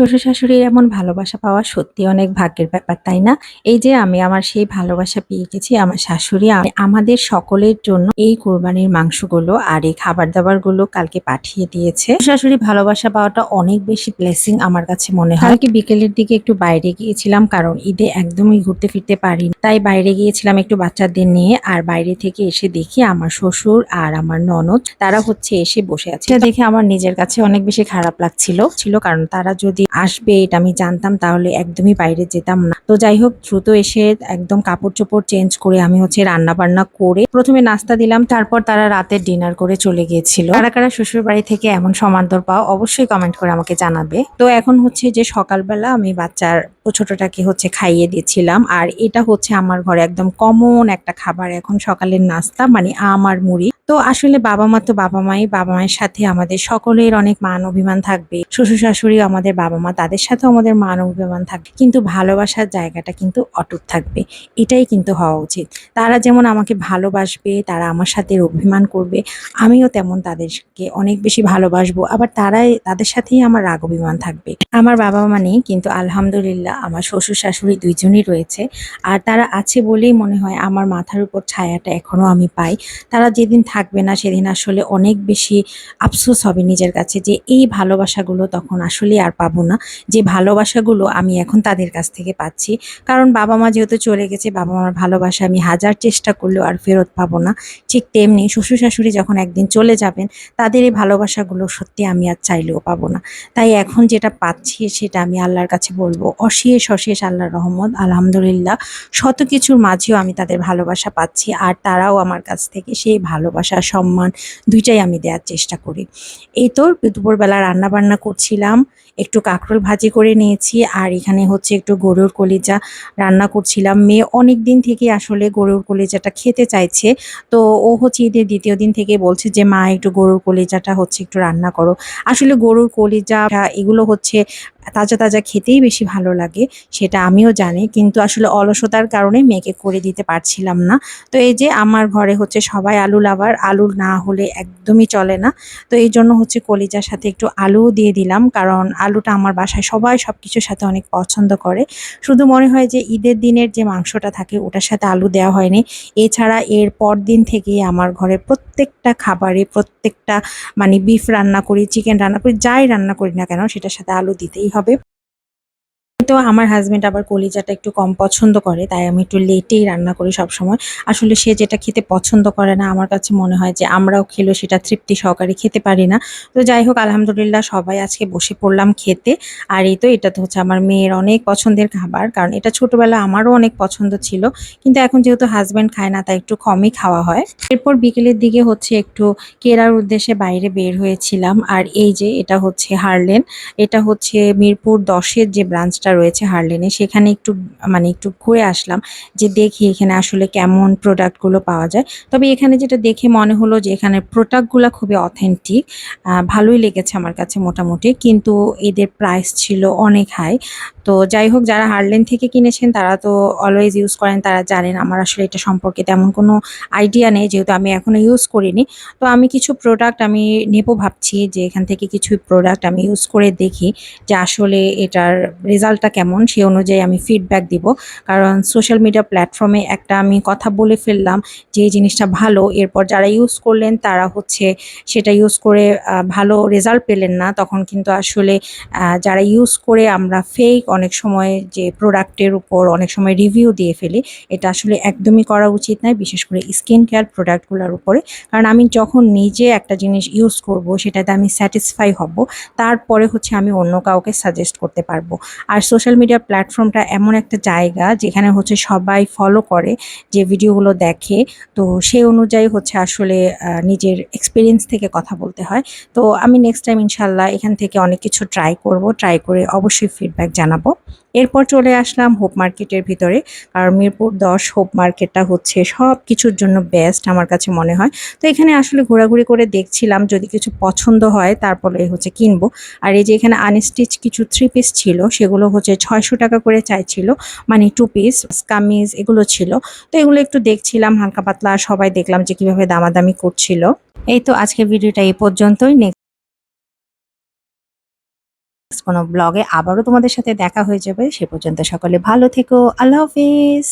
শ্বশুর শাশুড়ির এমন ভালোবাসা পাওয়া সত্যি অনেক ভাগ্যের ব্যাপার, তাই না? এই যে আমি আমার সেই ভালোবাসা পেয়ে গেছি, আমার শাশুড়ি আ- আমাদের সকলের জন্য এই কোরবানির মাংসগুলো আর এই খাবার দাবারগুলো কালকে পাঠিয়ে দিয়েছে। শাশুড়ি ভালোবাসা পাওয়াটা অনেক বেশি ব্লেসিং আমার কাছে মনে হয়। কালকে বিকেলের দিকে একটু বাইরে গিয়েছিলাম, কারণ ঈদে একদমই ঘুরতে ফিরতে পারি তাই বাইরে গিয়েছিলাম একটু বাচ্চাদের নিয়ে আর বাইরে থেকে এসে দেখি আমার শ্বশুর আর আমার ননদ, তারা হচ্ছে এসে বসে আছে। দেখে আমার নিজের কাছে অনেক বেশি খারাপ লাগছিল, ছিল কারণ তারা যদি আসবে, এটা আমি জানতাম, তাহলে একদমই বাইরে যেতাম না। তো যাই হোক, দ্রুত এসে একদম কাপড় চোপড় চেঞ্জ করে আমি হচ্ছে রান্না বান্না করে প্রথমে নাস্তা দিলাম, তারপর তারা রাতে ডিনার করে চলে গিয়েছিল। কারা কারা শ্বশুর বাড়ি থেকে এমন সমান্তর পাও, অবশ্যই কমেন্ট করে আমাকে জানাবে। তো এখন হচ্ছে যে সকালবেলা আমি বাচ্চার ছোটটাকে হচ্ছে খাইয়ে দিয়েছিলাম। আর এটা হচ্ছে আমার ঘরে একদম কমন একটা খাবার এখন সকালের নাস্তা মানে আম আর মুড়ি। তো আসলে বাবা মা তো বাবা মাই, বাবা মায়ের সাথে আমাদের সকলের অনেক মান অভিমান থাকবে। শ্বশুর শাশুড়ি আমাদের বাবা মা, তাদের সাথেও আমাদের মান অভিমান থাকবে। কিন্তু ভালোবাসার জায়গাটা কিন্তু অটুট থাকবে। এটাই কিন্তু হওয়া উচিত। তারা যেমন আমাকে ভালোবাসবে, তারা আমার সাথে অভিমান করবে, আমিও তেমন তাদেরকে অনেক বেশি ভালোবাসবো। আবার তারাই, তাদের সাথেই আমার রাগ অভিমান থাকবে। আমার বাবা মা নেই, কিন্তু আলহামদুলিল্লাহ আমার শ্বশুর শাশুড়ি দুইজনই রয়েছে। আর তারা আছে বলেই মনে হয় আমার মাথার উপর ছায়াটা এখনও আমি পাই। তারা যেদিন থাকবে না সেদিন আসলে অনেক বেশি আফসোস হবে নিজের কাছে যে এই ভালোবাসাগুলো তখন আসলে আর পাবো না। যে ভালোবাসাগুলো আমি এখন তাদের কাছ থেকে পাচ্ছি। কারণ বাবা মা যেহেতু চলে গেছে, বাবা মার ভালোবাসা আমি হাজার চেষ্টা করলেও আর ফেরত পাবো না। ঠিক তেমনি শ্বশুর শাশুড়ি যখন একদিন চলে যাবেন, তাদের এই ভালোবাসাগুলো সত্যি আমি আর চাইলেও পাবো না। তাই এখন যেটা পাচ্ছি সেটা আমি আল্লাহর কাছে বলব অশেষ অশেষ আল্লাহর রহমত, আলহামদুলিল্লাহ। শত কিছুর মাঝেও আমি তাদের ভালোবাসা পাচ্ছি আর তারাও আমার কাছ থেকে সেই ভালোবাসা, সম্মান দুইটাই আমি দেওয়ার চেষ্টা করি। এই তো দুপুরবেলা রান্না বান্না করছিলাম, একটু কাঁকরোল ভাজি করে নিয়েছি আর এখানে হচ্ছে একটু গরুর কলিজা রান্না করছিলাম। মেয়ে অনেক দিন থেকে আসলে গরুর কলিজাটা খেতে চাইছে, তো ও হচ্ছে ঈদের দ্বিতীয় দিন থেকে বলছে যে, মা, একটু গরুর কলিজাটা হচ্ছে একটু রান্না করো। আসলে গরুর কলিজা এগুলো হচ্ছে তাজা তাজা খেতেই বেশি ভালো লাগে, সেটা আমিও জানি। কিন্তু আসলে অলসতার কারণে মেয়েকে করে দিতে পারছিলাম না। তো এই যে আমার ঘরে হচ্ছে সবাই আলু লাভার, আলু না হলে একদমই চলে না। তো এই জন্য হচ্ছে কলিজার সাথে একটু আলুও দিয়ে দিলাম, কারণ আলুটা আমার বাসায় সবাই সব কিছুর সাথে অনেক পছন্দ করে। শুধু মনে হয় যে ঈদের দিনের যে মাংসটা থাকে, ওটার সাথে আলু দেওয়া হয়নি। এছাড়া এর পর দিন থেকেই আমার ঘরে প্রত্যেকটা খাবারে প্রত্যেকটা মানে বিফ রান্না করি চিকেন রান্না করি, যাই রান্না করি না কেন, সেটার সাথে আলু দিতেই হবে। তো আমার হাজব্যান্ড আবার কলিজাটা একটু কম পছন্দ করে, তাই আমি একটু লেটেই রান্না করি সব সময় আসলে সে যেটা খেতে পছন্দ করে না, আমার কাছে মনে হয় যে আমরাও খেলেও সেটা তৃপ্তি সহকারে খেতে পারি না। তো যাই হোক, আলহামদুলিল্লাহ সবাই আজকে বসে পড়লাম খেতে। আর এই তো, এটা তো হচ্ছে আমার মেয়ের অনেক পছন্দের খাবার, কারণ এটা ছোটবেলা আমারও অনেক পছন্দ ছিল। কিন্তু এখন যেহেতু হাজব্যান্ড খায় না, তাই একটু কমই খাওয়া হয়। এরপর বিকেলের দিকে হচ্ছে একটু কেরার উদ্দেশ্যে বাইরে বের হয়েছিলাম। আর এই যে, এটা হচ্ছে হারলেন। এটা হচ্ছে মিরপুর দশের যে ব্রাঞ্চটা রয়েছে হারলেনে, সেখানে একটু মানে একটু ঘুরে আসলাম যে দেখি এখানে আসলে কেমন প্রোডাক্টগুলো পাওয়া যায়। তবে এখানে যেটা দেখে মনে হলো যে এখানে প্রোডাক্টগুলো খুবই অথেন্টিক ভালোই লেগেছে আমার কাছে মোটামুটি, কিন্তু এদের প্রাইস ছিল অনেক হাই তো যাই হোক, যারা হারলেন থেকে কিনেছেন, তারা তো অলওয়েজ ইউজ করেন, তারা জানেন আমার আসলে এটা সম্পর্কে তেমন কোনো আইডিয়া নেই, যেহেতু আমি এখনও ইউজ করিনি। তো আমি কিছু প্রোডাক্ট আমি নেব ভাবছি যে এখান থেকে কিছু প্রোডাক্ট আমি ইউজ করে দেখি যে আসলে এটার রেজাল্টটা কেমন, সেই অনুযায়ী আমি ফিডব্যাক দিব। কারণ সোশ্যাল মিডিয়া প্ল্যাটফর্মে একটা আমি কথা বলে ফেললাম যে এই জিনিসটা ভালো, এরপর যারা ইউজ করলেন তারা হচ্ছে সেটা ইউজ করে ভালো রেজাল্ট পেলেন না। তখন কিন্তু আসলে যারা ইউজ করে আমরা ফেক অনেক সময় যে প্রোডাক্টের উপর অনেক সময় রিভিউ দিয়ে ফেলি, এটা আসলে একদমই করা উচিত নয়, বিশেষ করে স্কিন কেয়ার প্রোডাক্টগুলোর উপরে। কারণ আমি যখন নিজে একটা জিনিস ইউজ করব, সেটাতে আমি স্যাটিসফাই হব, তারপরে হচ্ছে আমি অন্য কাউকে সাজেস্ট করতে পারব। আর সোশ্যাল মিডিয়া প্ল্যাটফর্মটা এমন একটা জায়গা যেখানে হচ্ছে সবাই ফলো করে, যে ভিডিওগুলো দেখে। তো সেই অনুযায়ী হচ্ছে আসলে নিজের এক্সপিরিয়েন্স থেকে কথা বলতে হয়। তো আমি নেক্সট টাইম ইনশাল্লাহ এখান থেকে অনেক কিছু ট্রাই করব। ট্রাই করে অবশ্যই ফিডব্যাক জানাব। এরপর চলে আসলাম হোপ মার্কেটের ভিতরে। কারণ মিরপুর দশ হোপ মার্কেটটা হচ্ছে সব কিছুর জন্য বেস্ট আমার কাছে মনে হয়। তো এখানে আসলে ঘোরাঘুরি করে দেখছিলাম, যদি কিছু পছন্দ হয় তারপরে হচ্ছে কিনবো। আর এই যে এখানে আনস্টিচ কিছু থ্রি পিস ছিল, সেগুলো হচ্ছে ছয়শো টাকা করে চাইছিল। মানে টু পিস কামিজ এগুলো ছিল। তো এগুলো একটু দেখছিলাম, হালকা পাতলা সবাই দেখলাম যে কীভাবে দামাদামি করছিল। এই তো আজকে ভিডিওটা এই পর্যন্তই। কোনো ব্লগে আবারও তোমাদের সাথে দেখা হয়ে যাবে, সে পর্যন্ত সকলে ভালো থেকো, আল্লাহ হাফিজ।